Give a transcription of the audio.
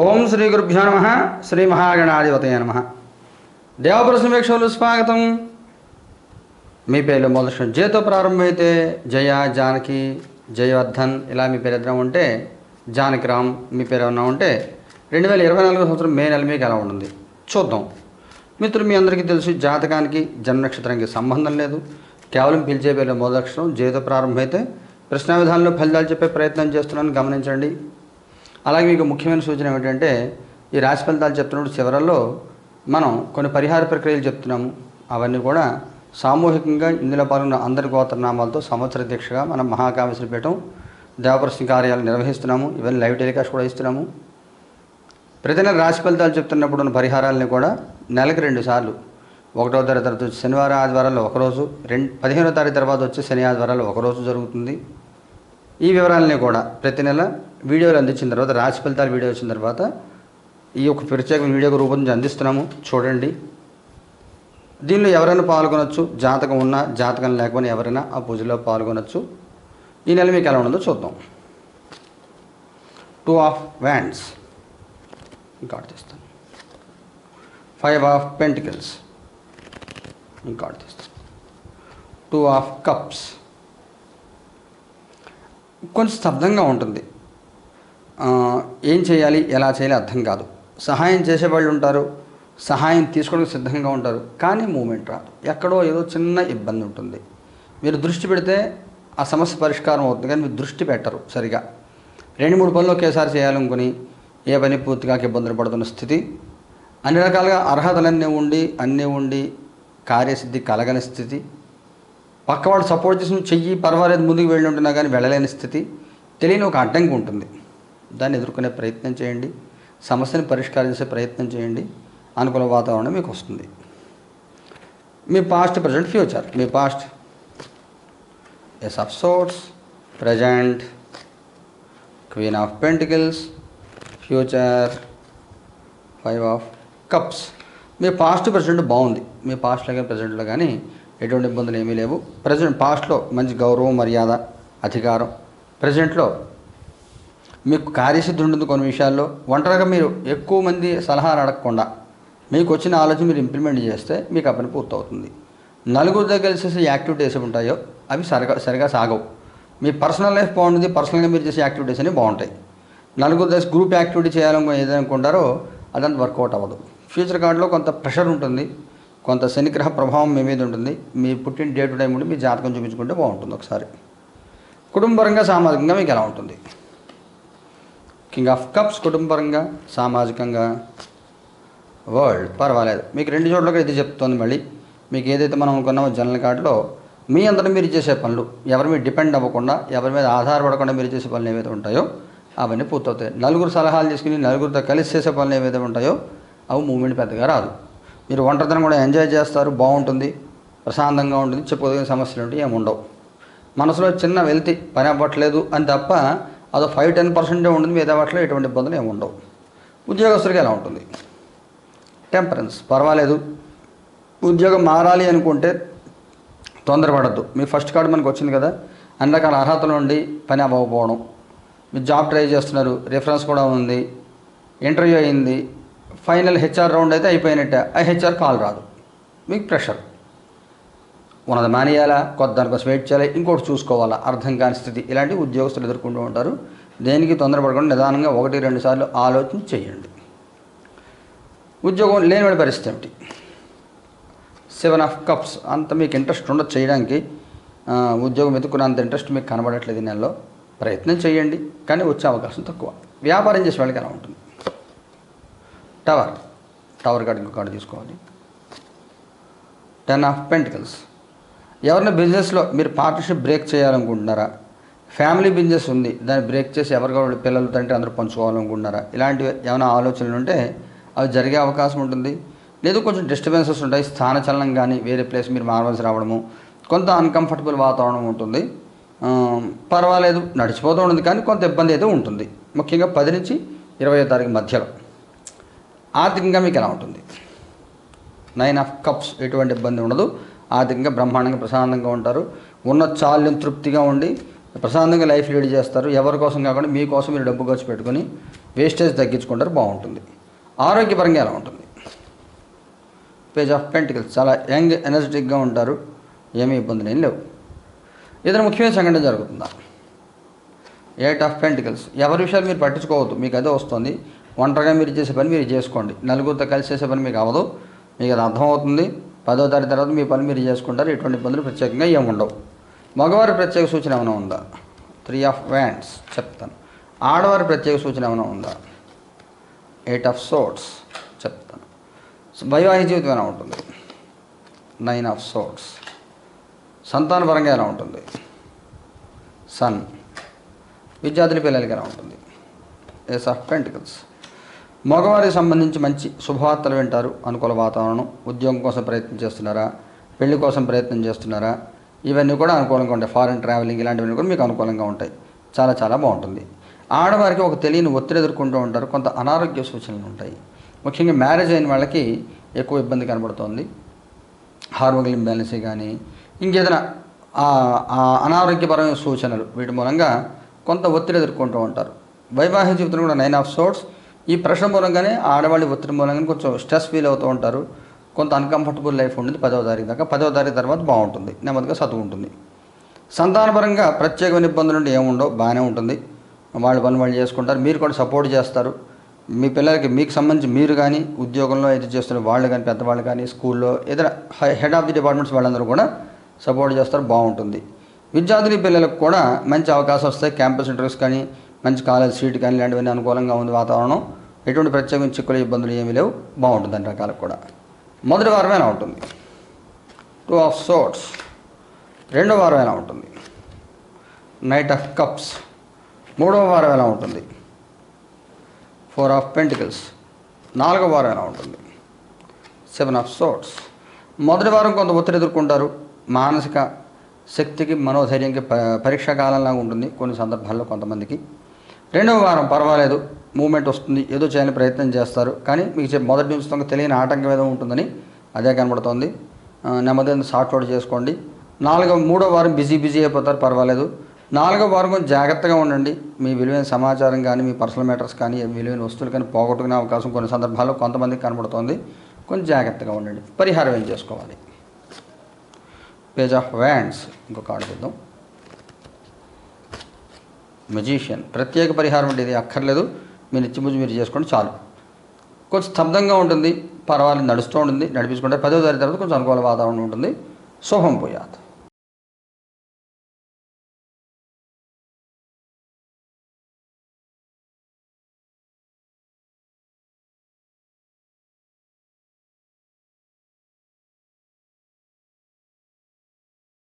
ఓం శ్రీ గురుభ్యో నమ శ్రీ మహాగణాధిపతయ నమ. దేవప్రశ్న వీక్షలు స్వాగతం. మీ పేర్లు మొదటి జయతో ప్రారంభమైతే జయ జానకి జయవర్ధన్ ఇలా మీ పేరు ఇద్దరం ఉంటే జానకిరామ్ మీ పేరు ఏమన్నా ఉంటే రెండు వేల ఇరవై నాలుగు సంవత్సరం మే నెల మీకు ఎలా ఉంటుంది? చూద్దాం. మిత్రులు మీ అందరికీ తెలుసు జాతకానికి జన్మ నక్షత్రానికి సంబంధం లేదు. కేవలం పిలిచే పేర్లు మొదటి అక్షరం జేతో ప్రారంభమైతే ప్రశ్న విధానంలో ఫలితాలు చెప్పే ప్రయత్నం చేస్తున్నాను. గమనించండి. అలాగే మీకు ముఖ్యమైన సూచన ఏమిటంటే ఈ రాశి ఫలితాలు చెప్తున్నప్పుడు చివరల్లో మనం కొన్ని పరిహార ప్రక్రియలు చెప్తున్నాము. అవన్నీ కూడా సామూహికంగా ఇందులో పాల్గొన్న అందరి గోత్రనామాలతో సంవత్సర దీక్షగా మనం మహాకామేశ్వర పీఠం దేవప్రశ్న కార్యాలు నిర్వహిస్తున్నాము. ఇవన్నీ లైవ్ టెలికాస్ట్ కూడా ఇస్తున్నాము. ప్రతి నెల రాశి ఫలితాలు చెప్తున్నప్పుడు ఉన్న పరిహారాలని కూడా నెలకు రెండు సార్లు. ఒకటో తారీఖు తర్వాత వచ్చి శనివారం ఆదివారాల్లో ఒకరోజు రెండు పదిహేనో తారీఖు తర్వాత వచ్చి శని ఆదివారాల్లో ఒకరోజు జరుగుతుంది. ఈ వివరాలని కూడా ప్రతి నెల వీడియోలు అందించిన తర్వాత రాశి ఫలితాలు వీడియో వచ్చిన తర్వాత ఈ యొక్క ప్రత్యేక వీడియోకు రూపొందించి అందిస్తున్నాము. చూడండి. దీనిలో ఎవరైనా పాల్గొనొచ్చు. జాతకం ఉన్నా జాతకం లేకపోయినా ఎవరైనా ఆ పూజలో పాల్గొనొచ్చు. ఈ నెల మీకు ఎలా ఉండదో చూద్దాం. టూ ఆఫ్ వ్యాండ్స్ ఇంకా తీస్తాను. ఫైవ్ ఆఫ్ పెంటికల్స్ ఇంకా తీస్తాను. టూ ఆఫ్ కప్స్ కొంచెం స్తబ్దంగా ఉంటుంది. ఏం చేయాలి ఎలా చేయాలి అర్థం కాదు. సహాయం చేసేవాళ్ళు ఉంటారు సహాయం తీసుకోవడానికి సిద్ధంగా ఉంటారు కానీ మూమెంట్ రాదు. ఎక్కడో ఏదో చిన్న ఇబ్బంది ఉంటుంది. మీరు దృష్టి పెడితే ఆ సమస్య పరిష్కారం అవుతుంది కానీ మీరు దృష్టి పెట్టరు సరిగా. రెండు మూడు పనులు ఒకేసారి చేయాలనుకుని ఏ పని పూర్తిగా ఇబ్బందులు పడుతున్న స్థితి. అన్ని రకాలుగా అర్హతలన్నీ ఉండి అన్నీ ఉండి కార్యసిద్ధి కలగని స్థితి. పక్కవాడు సపోర్ట్ చేసి చెయ్యి పర్వాలేదు ముందుకు వెళ్ళి ఉంటున్నా కానీ వెళ్ళలేని స్థితి. తెలియని ఒక అడ్డంకి ఉంటుంది. దాన్ని ఎదుర్కొనే ప్రయత్నం చేయండి. సమస్యను పరిష్కరించే ప్రయత్నం చేయండి. అనుకూల వాతావరణం మీకు వస్తుంది. మీ past present future me past ace of swords present queen of pentacles future five of cups me past present బాగుంది. మీ పాస్ట్లో కానీ ప్రజెంట్లో కానీ ఎటువంటి ఇబ్బందులు ఏమీ లేవు. ప్రజెంట్ పాస్ట్లో మంచి గౌరవం మర్యాద అధికారం. ప్రజెంట్లో మీకు కార్యసిద్ధి ఉంటుంది కొన్ని విషయాల్లో. ఒంటరిగా మీరు ఎక్కువ మంది సలహాలు అడగకుండా మీకు వచ్చిన ఆలోచన మీరు ఇంప్లిమెంట్ చేస్తే మీకు ఆ పని పూర్తవుతుంది. నలుగురు దగ్గర చేసే యాక్టివిటీస్ ఉంటాయో అవి సరిగా సరిగా సాగవు. మీ పర్సనల్ లైఫ్ బాగుంటుంది పర్సనల్గా మీరు చేసే యాక్టివిటీస్ అనేవి బాగుంటాయి. నలుగురు దగ్గర గ్రూప్ యాక్టివిటీ చేయాలని ఏదనుకుంటారో అదంతా వర్కౌట్ అవ్వదు. ఫ్యూచర్ కార్డులో కొంత ప్రెషర్ ఉంటుంది. కొంత శనిగ్రహ ప్రభావం మీ మీద ఉంటుంది. మీ పుట్టిన డే టు టైం ఉండి మీ జాతకం చూపించుకుంటే బాగుంటుంది ఒకసారి. కుటుంబపరంగా సామాజికంగా మీకు ఎలా ఉంటుంది? కింగ్ ఆఫ్ కప్స్ కుటుంబపరంగా సామాజికంగా వరల్డ్ పర్వాలేదు. మీకు రెండు చోట్లకి ఇది చెప్తుంది మళ్ళీ. మీకు ఏదైతే మనం అనుకున్నామో జనరల్ కార్డులో మీ అందరూ మీరు చేసే పనులు ఎవరి మీద డిపెండ్ అవ్వకుండా ఎవరి మీద ఆధారపడకుండా మీరు చేసే పనులు ఏవైతే ఉంటాయో అవన్నీ పూర్తవుతాయి. నలుగురు సలహాలు తీసుకుని నలుగురితో కలిసి చేసే పనులు ఏవైతే ఉంటాయో అవి మూమెంట్ పెద్దగా రాదు. మీరు ఒంటరితనం కూడా ఎంజాయ్ చేస్తారు బాగుంటుంది ప్రశాంతంగా ఉంటుంది చెప్పుకోదగిన సమస్యలు ఉంటే ఏముండవు ఉండవు. మనసులో చిన్న వెళ్తి పని అవ్వట్లేదు అని తప్ప అదో ఫైవ్ టెన్ పర్సెంటే ఉంటుంది మిగతా వాటిలో ఎటువంటి ఇబ్బందులు ఏముండవు ఉండవు. ఎలా ఉంటుంది? టెంపరెన్స్ పర్వాలేదు. ఉద్యోగం మారాలి అనుకుంటే తొందరపడద్దు. మీ ఫస్ట్ కార్డు మనకు వచ్చింది కదా అన్ని రకాల అర్హతలు ఉండి పని అవ్వకపోవడం. మీరు జాబ్ ట్రై చేస్తున్నారు రిఫరెన్స్ కూడా ఉంది ఇంటర్వ్యూ అయింది ఫైనల్ హెచ్ఆర్ రౌండ్ అయితే అయిపోయినట్టే. ఆ హెచ్ఆర్ కాల్ రాదు. మీకు ప్రెషర్. ఉన్నది మానేయాలా కొత్త దానికోసం వెయిట్ చేయాలి? ఇంకోటి చూసుకోవాలా? అర్థం కాని స్థితి. ఇలాంటి ఉద్యోగస్తులు ఎదుర్కొంటూ ఉంటారు. దేనికి తొందరపడకుండా నిదానంగా ఒకటి రెండు సార్లు ఆలోచన చేయండి. ఉద్యోగం లేనివాడి పరిస్థితి ఏమిటి? సెవెన్ ఆఫ్ కప్స్ అంత మీకు ఇంట్రెస్ట్ ఉండదు చేయడానికి. ఉద్యోగం ఉద్యోగం వెతుక్కున్నంత ఇంట్రెస్ట్ మీకు కనబడట్లేదు ఈ నెలలో. ప్రయత్నం చేయండి. కానీ వచ్చే అవకాశం తక్కువ. వ్యాపారం చేసే వాళ్ళకి ఎలా ఉంటుంది? టవర్ టవర్ కార్డు ఇంకో కార్డు తీసుకోవాలి. టెన్ ఆఫ్ పెంటికల్స్ ఎవరిన బిజినెస్లో మీరు పార్ట్నర్షిప్ బ్రేక్ చేయాలనుకుంటున్నారా? ఫ్యామిలీ బిజినెస్ ఉంది దాన్ని బ్రేక్ చేసి ఎవరికావాలి పిల్లలు తండ్రి అందరూ పంచుకోవాలనుకుంటున్నారా? ఇలాంటివి ఏమైనా ఆలోచనలు ఉంటే అవి జరిగే అవకాశం ఉంటుంది. లేదు కొంచెం డిస్టర్బెన్సెస్ ఉంటాయి స్థానచలనం కానీ వేరే ప్లేస్ మీరు మారవలసి రావడము కొంత అన్కంఫర్టబుల్ వాతావరణం ఉంటుంది. పర్వాలేదు నడిచిపోతూ ఉంటుంది కానీ కొంత ఇబ్బంది అయితే ఉంటుంది. ముఖ్యంగా పది నుంచి ఇరవై తారీఖు మధ్యలో. ఆర్థికంగా మీకు ఎలా ఉంటుంది? నైన్ ఆఫ్ కప్స్ ఎటువంటి ఇబ్బంది ఉండదు. ఆర్థికంగా బ్రహ్మాండంగా ప్రశాంతంగా ఉంటారు. ఉన్న చాల్యం తృప్తిగా ఉండి ప్రశాంతంగా లైఫ్ లీడ్ చేస్తారు. ఎవరి కోసం కాకుండా మీకోసం మీరు డబ్బు ఖర్చు పెట్టుకుని వేస్టేజ్ తగ్గించుకుంటారు. బాగుంటుంది. ఆరోగ్యపరంగా ఎలా ఉంటుంది? పేజ్ ఆఫ్ పెంటికల్స్ చాలా యంగ్ ఎనర్జెటిక్గా ఉంటారు. ఏమీ ఇబ్బందులు ఏం లేవు. ఏదైనా ముఖ్యమైన సంఘటన జరుగుతుందా? ఎయిట్ ఆఫ్ పెంటికల్స్ ఎవరి విషయాలు మీరు పట్టించుకోవద్దు. మీకు అదే వస్తుంది. ఒంటరిగా మీరు చేసే పని మీరు చేసుకోండి. నలుగురితో కలిసి చేసే పని మీకు అవ్వదు. మీకు అది అర్థమవుతుంది. పదో తారీఖు తర్వాత మీ పని మీరు చేసుకుంటారు. ఎటువంటి ఇబ్బందులు ప్రత్యేకంగా ఏమి ఉండవు. మగవారి ప్రత్యేక సూచన ఏమైనా ఉందా? త్రీ ఆఫ్ వ్యాండ్స్ చెప్తాను. ఆడవారి ప్రత్యేక సూచన ఏమైనా ఉందా? ఎయిట్ ఆఫ్ సోట్స్ చెప్తాను. వైవాహిక జీవితం ఎలా ఉంటుంది? నైన్ ఆఫ్ సోట్స్ సంతానపరంగా ఎలా ఉంటుంది? సన్ విద్యార్థుల పిల్లలకి ఎలా ఉంటుంది? ఎస్ ఆఫ్ పెంటికల్స్ మగవారికి సంబంధించి మంచి శుభవార్తలు వింటారు అనుకూల వాతావరణం ఉద్యోగం కోసం ప్రయత్నం చేస్తున్నారా పెళ్ళి కోసం ప్రయత్నం చేస్తున్నారా ఇవన్నీ కూడా అనుకూలంగా ఉంటాయి. ఫారెన్ ట్రావెలింగ్ ఇలాంటివన్నీ కూడా మీకు అనుకూలంగా ఉంటాయి. చాలా చాలా బాగుంటుంది. ఆడవారికి ఒక తెలియని ఒత్తిడి ఎదుర్కొంటూ ఉంటారు. కొంత అనారోగ్య సూచనలు ఉంటాయి. ముఖ్యంగా మ్యారేజ్ అయిన వాళ్ళకి ఎక్కువ ఇబ్బంది కనబడుతోంది. హార్మోన్ ఇంబ్యాలెన్స్ కానీ ఇంకేదైనా అనారోగ్యపరమైన సూచనలు వీటి మూలంగా కొంత ఒత్తిడి ఎదుర్కొంటూ ఉంటారు. వైవాహిక జీవితంలో కూడా నైన్ ఆఫ్ సోర్ట్స్ ఈ ప్రెషర్ మూలంగానే ఆడవాళ్ళ ఒత్తిడి మూలంగానే కొంచెం స్ట్రెస్ ఫీల్ అవుతూ ఉంటారు. కొంత అన్కంఫర్టబుల్ లైఫ్ ఉంటుంది పదవ తారీఖు దాకా. పదవ తారీఖు తర్వాత బాగుంటుంది. నెమ్మదిగా చదువు ఉంటుంది. సంతానపరంగా ప్రత్యేకమైన ఇబ్బందులు ఉంటే ఏముండవు బాగానే ఉంటుంది. వాళ్ళ పని వాళ్ళు చేసుకుంటారు. మీరు కూడా సపోర్ట్ చేస్తారు. మీ పిల్లలకి మీకు సంబంధించి మీరు కానీ ఉద్యోగంలో ఏది చేస్తున్న వాళ్ళు కానీ పెద్దవాళ్ళు కానీ స్కూల్లో ఏదైనా హెడ్ ఆఫ్ ది డిపార్ట్మెంట్స్ వాళ్ళందరూ కూడా సపోర్ట్ చేస్తారు. బాగుంటుంది. విద్యార్థుల పిల్లలకు కూడా మంచి అవకాశం వస్తాయి. క్యాంపస్ ఇంటర్వ్యూస్ కానీ మంచి కాలేజ్ సీట్ కానీ ఇలాంటివన్నీ అనుకూలంగా ఉంది వాతావరణం. ఎటువంటి ప్రత్యేకమైన చిక్కులు ఇబ్బందులు ఏమీ లేవు. బాగుంటుంది అన్ని రకాలకు కూడా. మొదటి వారం ఎలా ఉంటుంది? టూ ఆఫ్ సోట్స్ రెండో వారం ఎలా ఉంటుంది? నైట్ ఆఫ్ కప్స్ మూడవ వారం ఎలా ఉంటుంది? ఫోర్ ఆఫ్ పెంటికల్స్ నాలుగవ వారం ఎలా ఉంటుంది? సెవెన్ ఆఫ్ సోట్స్ మొదటి వారం కొంత ఒత్తిడి ఎదుర్కొంటారు. మానసిక శక్తికి మనోధైర్యంకి ప పరీక్షా కాలంలాగా ఉంటుంది కొన్ని సందర్భాల్లో కొంతమందికి. రెండవ వారం పర్వాలేదు. మూమెంట్ వస్తుంది. ఏదో చేయని ప్రయత్నం చేస్తారు. కానీ మీకు చెప్పి మొదటి నుంచి తెలియని ఆటంకం ఏదో ఉంటుందని అదే కనబడుతోంది. నెమ్మదిగా సార్ట్ అవుట్ చేసుకోండి. నాలుగో మూడో వారం బిజీ బిజీ అయిపోతారు. పర్వాలేదు. నాలుగో వారం కొంచెం జాగ్రత్తగా ఉండండి. మీ విలువైన సమాచారం కానీ మీ పర్సనల్ మ్యాటర్స్ కానీ విలువైన వస్తువులు కానీ పోగొట్టుకునే అవకాశం కొన్ని సందర్భాల్లో కొంతమందికి కనబడుతోంది. కొంచెం జాగ్రత్తగా ఉండండి. పరిహారం ఏం చేసుకోవాలి? పేజ్ ఆఫ్ వ్యాండ్స్ ఇంకో కార్డు చూద్దాం. మెజీషియన్ ప్రత్యేక పరిహారం అంటే ఇది అక్కర్లేదు. మీరు ఇచ్చిపుచ్చి మీరు చేసుకోండి చాలు. కొంచెం స్తబ్దంగా ఉంటుంది పర్వాలేదు నడుస్తూ ఉంటుంది నడిపించుకుంటే పదో తారీఖు తర్వాత కొంచెం అనుకూల వాతావరణం ఉంటుంది. శుభం పోయాత్